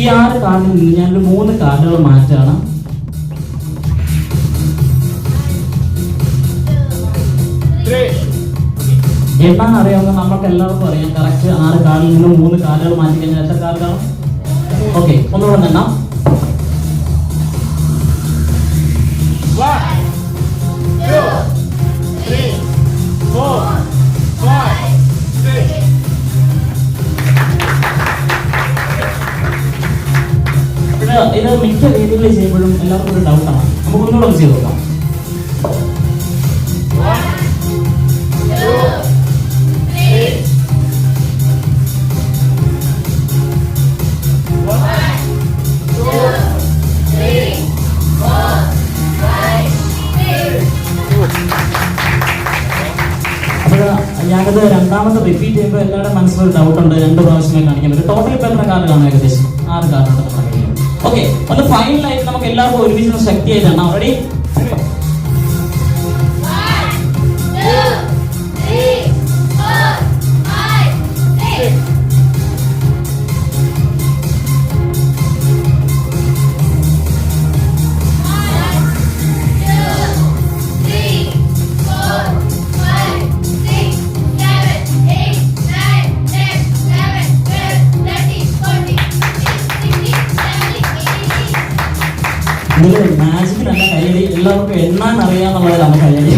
ഈ ആറ് കാർഡിൽ നിന്ന് ഞാനൊരു മൂന്ന് കാർഡുകൾ മാറ്റാണ്. എണ്ണാൻ അറിയാവുന്ന നമുക്ക് എല്ലാവർക്കും അറിയാം. കറക്റ്റ് ആറ് കാർഡിൽ നിന്ന് മൂന്ന് കാർഡുകൾ മാറ്റി കഴിഞ്ഞാൽ എത്ര കാർഡാണ് ഓക്കെ ഒന്നുകൂടെ എണ്ണാം. ഇത് മിക്ക രീതികളിൽ ചെയ്യുമ്പോഴും എല്ലാവർക്കും ഒരു ഡൗട്ടാണ് നമുക്ക് ഒന്നുകൂടെ ഒന്ന് ചെയ്ത് നോക്കാം. ഞാനത് രണ്ടാമത് റിപ്പീറ്റ് ചെയ്യുമ്പോൾ എല്ലാവരുടെ മനസ്സിലൊരു ഡൗട്ടുണ്ട് രണ്ട് പ്രാവശ്യമേ കാണിക്കാൻ പറ്റും. ടോട്ടൽ ഇപ്പോൾ എത്ര കാർഡ് ഏകദേശം. ആറ് കാർഡ് ഓക്കെ ഒന്ന് ഫൈനലായിട്ട് നമുക്ക് എല്ലാവർക്കും ഒരുമിച്ച് ശക്തിയായിട്ടാണ് ശക്തിയായിട്ട് മാജിക്കിലല്ല കയ്യടി എല്ലാവർക്കും എണ്ണാൻ അറിയാന്നുള്ളതിലാണ് കയ്യടി